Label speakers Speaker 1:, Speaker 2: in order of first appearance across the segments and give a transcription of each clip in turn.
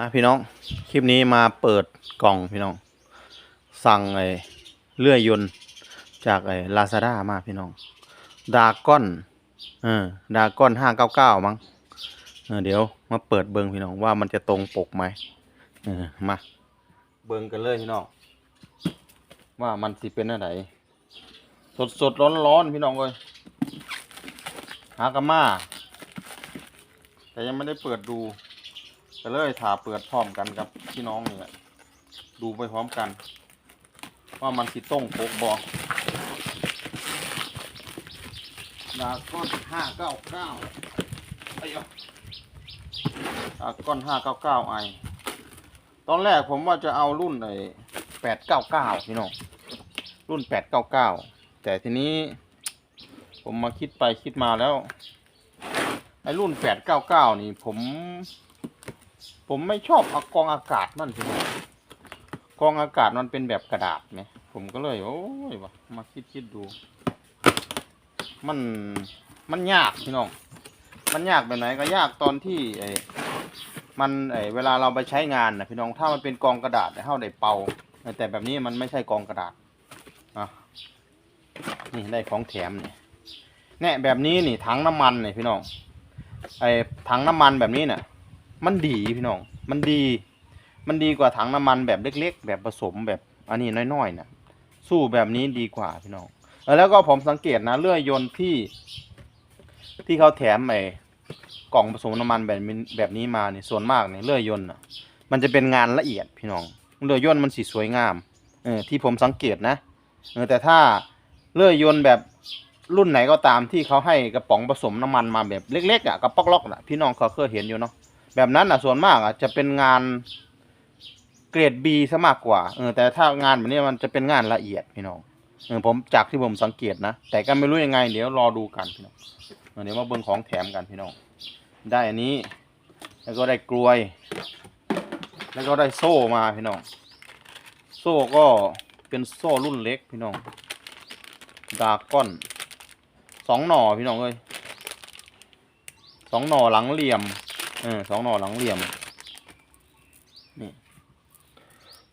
Speaker 1: อะพี่น้อง คลิปนี้มาเปิดกล่องพี่น้อง สั่งไอ้เลื่อยยนต์จากไอ้ลาซาด้ามาพี่น้อง ดาก้อนเออดาก้อนห้าเก้าเก้ามั้งเออเดี๋ยวมาเปิดเบิงพี่น้องว่ามันจะตรงปกไหมเออมา เบิงกันเลยพี่น้อง ว่ามันสิเป็นอะไรสดสดร้อนร้อนพี่น้องเลยหากามาแต่ยังไม่ได้เปิดดู ก็เลยถาเปิดพร้อมกันกับพี่น้องนี่แหละดูไปพร้อมกัน ว่ามันสิต้งโปกบอดาก้อนห้าเก้าเก้าไอ้ยดาก้อนห้าเก้าเก้าไอตอนแรกผมว่าจะเอารุ่นไอ้แปดเก้าเก้าพี่น้องรุ่นแปดเก้าเก้าแต่ทีนี้ ผมมาคิดไปคิดมาแล้ว ไอ้รุ่นแปดเก้าเก้านี่ผม ผมไม่ชอบเอากองอากาศมันพี่น้องกองอากาศมันเป็นแบบกระดาษไงผมก็เลย โอ้ยวะมาคิดคิดดู มันมันยากพี่น้อง มันยากแบบไหนก็ยากตอนที่ไอ้มันไอ้เวลาเราไปใช้งานนะพี่น้องถ้ามันเป็นกองกระดาษเท่าได้เป่า แต่แบบนี้มันไม่ใช่กองกระดาษอะนี่ได้ของแถมเนี่ยแน่แบบนี้นี่ถังน้ำมันเนี่ยพี่น้องไอ้ถังน้ำมันแบบนี้เนี่ย มันดีพี่น้อง มันดี มันดีกว่าถังน้ำมันแบบเล็ก ๆ แบบผสมแบบอันนี้น้อยๆนะสู้แบบนี้ดีกว่าพี่น้องแล้วก็ผมสังเกตนะเลื่อยยนต์ที่ ที่เขาแถมไอ้กล่องผสมน้ำมันแบบแบบนี้มาเนี่ยส่วนมากเนี่ยเลื่อยยนต์น่ะมันจะเป็นงานละเอียดพี่น้องเลื่อยยนต์มันสีสวยงามเออที่ผมสังเกตนะเออแต่ถ้าเลื่อยยนต์แบบรุ่นไหนก็ตามที่เขาให้กระป๋องผสมน้ำมันมาแบบเล็กๆอะกระป๋องล็อกอะพี่น้องเขาเคยเห็นอยู่เนาะ แบบนั้นอะส่วนมากอะจะเป็นงานเกรด B ซะมากกว่าเออแต่ถ้างานแบบนี้มันจะเป็นงานละเอียดพี่น้องเออผมจากที่ผมสังเกตนะ แต่ก็ไม่รู้ยังไง เดี๋ยวรอดูกันพี่น้องเดี๋ยวมาเบิ่งของแถมกันพี่น้อง ได้อันนี้ แล้วก็ได้กลวย แล้วก็ได้โซ่มาพี่น้อง โซ่ก็เป็นโซ่รุ่นเล็กพี่น้องดาก้อนสองหน่อพี่น้องเอ้ยสองหน่อหลังเหลี่ยม เออสองหนอหลังเหลี่ยมนี่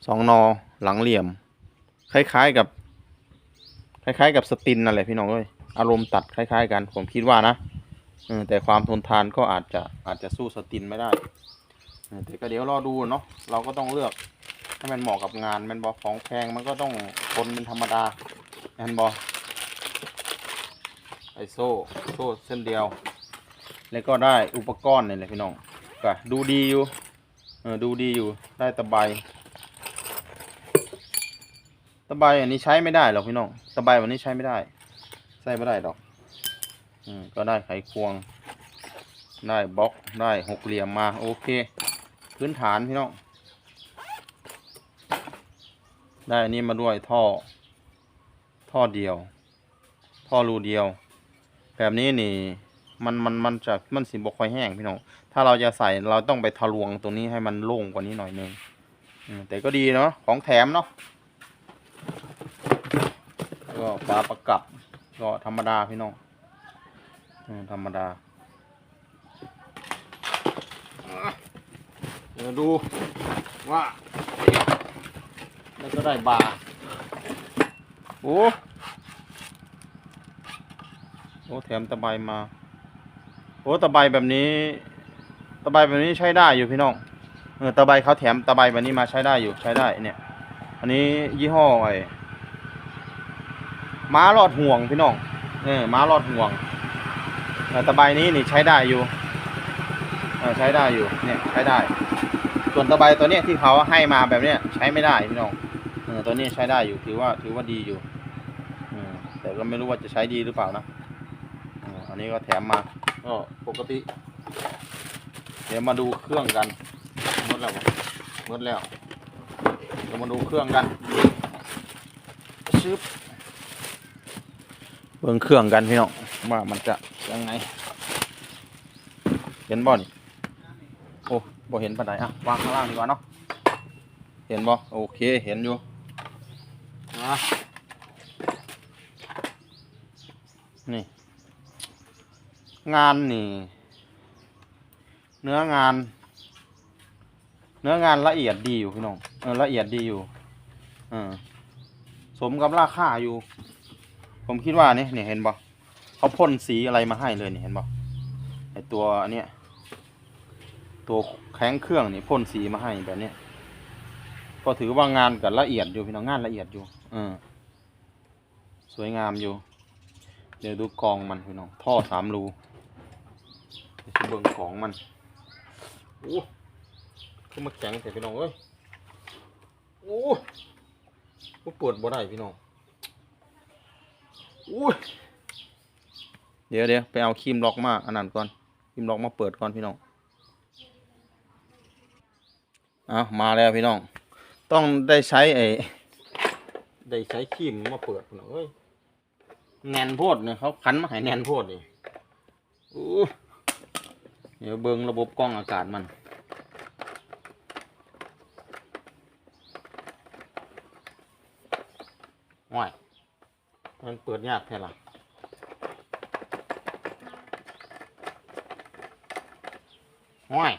Speaker 1: สองนอหลังเหลี่ยม คล้ายๆกับ คล้ายๆกับสตินนั่นแหละพี่น้องเอ้ยอารมณ์ตัดคล้าย ๆ กัน ผมคิดว่านะแต่ความทนทานก็อาจจะอาจจะสู้สตินไม่ได้แต่ก็เดี๋ยวรอดูเนาะเราก็ต้องเลือกให้มันเหมาะกับงานมันบอของแพงมันก็ต้องทนเป็นธรรมดาแมันบอไอโซ่โซ่เส้นเดียว แล้วก็ได้อุปกรณ์นี่แหละพี่น้องก็ดูดีอยู่เออดูดีอยู่ได้ตะไบตะไบอันนี้ใช้ไม่ได้หรอกพี่น้องตะไบวันนี้ใช้ไม่ได้ใส่ไม่ได้ดอกอืมก็ได้ไขควง ได้บล็อกได้หกเหลี่ยมมาโอเค พื้นฐานพี่น้องได้อันนี้มาด้วยท่อ ท่อเดียว ท่อรูเดียว แบบนี้นี่ มันมันมันจะมันสิบกค่อยแห้งพี่น้องถ้าเราจะใส่เราต้องไปทะลวงตรงนี้ให้มันโล่งกว่านี้หน่อยนึงแต่ก็ดีเนาะของแถมเนาะก็ฝาประกับก็ธรรมดาพี่น้องธรรมดาเดี๋ยวดูว่าแล้วก็ได้บาโอ้โอ้แถมตะไบมา โอ้ตะไบแบบนี้ ตะไบแบบนี้ใช้ได้อยู่พี่น้องเออตะไบเขาแถมตะไบแบบนี้มาใช้ได้อยู่ใช้ได้เนี่ย อันนี้ยี่ห้อไอ้ม้ารอดห่วงพี่น้องเออม้ารอดห่วงเออตะไบนี้นี่ใช้ได้อยู่เออใช้ได้อยู่เนี่ยใช้ได้ ส่วนตะไบตัวเนี้ยที่เขาให้มาแบบเนี้ยใช้ไม่ได้พี่น้องเออตัวนี้ใช้ได้อยู่ถือว่าถือว่าดีอยู่อืมแต่ก็ไม่รู้ว่าจะใช้ดีหรือเปล่านะอันนี้ก็แถมมา ก็ปกติ เดี๋ยวมาดูเครื่องกันหมดแล้วบ่หมดแล้วเดี๋ยวมาดูเครื่องกันชึบเบิ่งเครื่องกันพี่น้องว่ามันจะยังไง เห็นบ่นี่โอ้บ่เห็นปานใดอะวางข้างล่างดีกว่าเนาะเห็นบ่โอเคเห็นอยู่อะนี่ งานนี่ เนื้องาน เนื้องานละเอียดดีอยู่พี่น้องเออละเอียดดีอยู่เออสมกับราคาอยู่ ผมคิดว่านี่เนี่ยเห็นบ่เขาพ่นสีอะไรมาให้เลยนี่เห็นบ่ไอตัวอันเนี้ยตัวแข้งเครื่องนี่พ่นสีมาให้แบบเนี้ยก็ถือว่างานกับละเอียดอยู่พี่น้องงานละเอียดอยู่อสวยงามอยู่ เดี๋ยวดูกองมันพี่น้องท่อสามรู เดี๋ยวจะเบิ่งของมันโอ้ขึ้นมาแข็งแต่พี่น้องเอ้ยโอ้ก็เปิดบ่ได้พี่น้องโอ้ยเดี๋ยวเดี๋ยวไปเอาครีมล็อกมาอันนั้นก่อนครีมล็อกมาเปิดก่อนพี่น้องเอามาแล้วพี่น้อง ต้องได้ใช้ไอ้ได้ใช้ครีมมาเปิดพี่น้องเอ้ยแน่นโพดเนี่ยเขาคันมาให้แน่นโพดนี่อู้ เดี๋ยวเบิ่งระบบกล้องอากาศมันว้ายมันเปิดยากแค่ละว้าย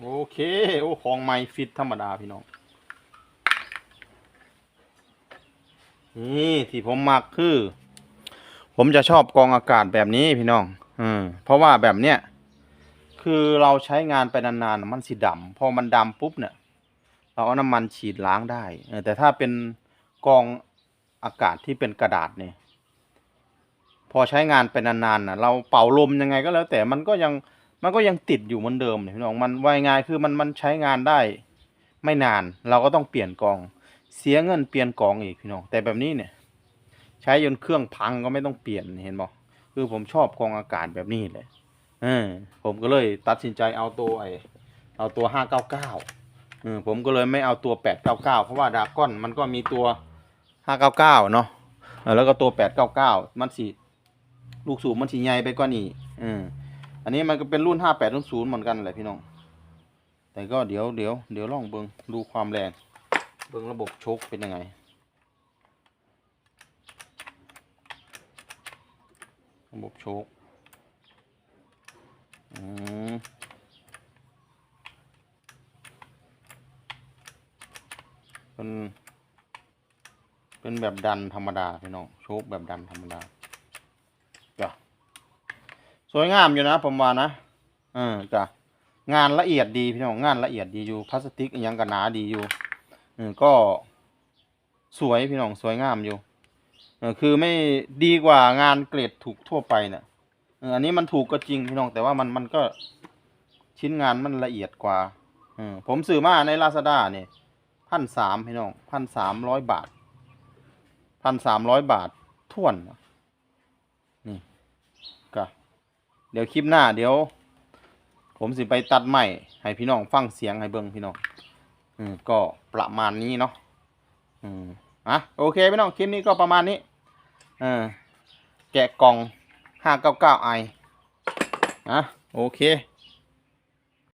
Speaker 1: โอเค โอ้ ของไม่ฟิตธรรมดาพี่น้อง นี่ที่ผมมักคือ ผมจะชอบกองอากาศแบบนี้พี่น้อง อืมเพราะว่าแบบเนี้ยคือเราใช้งานไปนานๆมันสีดำพอมันดำปุ๊บเนี่ย เราเอาน้ำมันฉีดล้างได้แต่ถ้าเป็นกองอากาศที่เป็นกระดาษเนี่ยพอใช้งานไปนานๆนะเราเป่าลมยังไงก็แล้ว แต่มันก็ยังมันก็ยังติดอยู่เหมือนเดิมเนี่ยพี่น้องมันว่ายง่ายคือมันมันใช้งานได้ ไม่นานเราก็ต้องเปลี่ยนกอง เสียเงินเปลี่ยนกองอีกพี่น้องแต่แบบนี้เนี่ย ใช้จนเครื่องพังก็ไม่ต้องเปลี่ยนเห็นบอก คือผมชอบกองอากาศแบบนี้เลยเออผมก็เลยตัดสินใจเอาตัวไอเอาตัวห้าเก้าเก้าผมก็เลยไม่เอาตัวแปดเก้าเก้าเพราะว่าดาก้อนมันก็มีตัวห้าเก้าเก้าเนาะแล้วก็ตัวแปดเก้าเก้ามันสีลูกสูบมันสีใหญ่ไปกว่านี้อืมอันนี้มันก็เป็นรุ่นห้าแปดรุ่นศูนย์เหมือนกันแหละพี่น้อง แต่ก็เดี๋ยวเดี๋ยวเดี๋ยวลองเบิงดูความแรง เบิ่งระบบโชคเป็นยังไง ระบบโชคอืมเป็นเป็นแบบดันธรรมดาพี่น้องโชคแบบดันธรรมดาจ้ะสวยงามอยู่นะผมว่านะเออจ้ะงานละเอียดดีพี่น้องงานละเอียดดีอยู่พลาสติกยังกันหนาดีอยู่ออก็สวยพี่น้องสวยงามอยู่ คือไม่ดีกว่างานเกรดถูกทั่วไปเนี่ยอันนี้มันถูกก็จริงพี่น้องแต่ว่ามันมันก็ชิ้นงานมันละเอียดกว่าผมซื้อมาในลาซาด้าเนี่ยพันสามพี่น้องพันสามร้อยบาทพันสามร้อยบาทท่วนนี่ก็เดี๋ยวคลิปหน้าเดี๋ยว ผมสิไปตัดใหม่ให้พี่น้องฟังเสียงให้เบิ่งพี่น้องอืมก็ประมาณนี้เนาะอืม อะโอเคพี่น้องคลิปนี้ก็ประมาณนี้เออแกะกล่องห้าเก้าเก้าไออะโอเค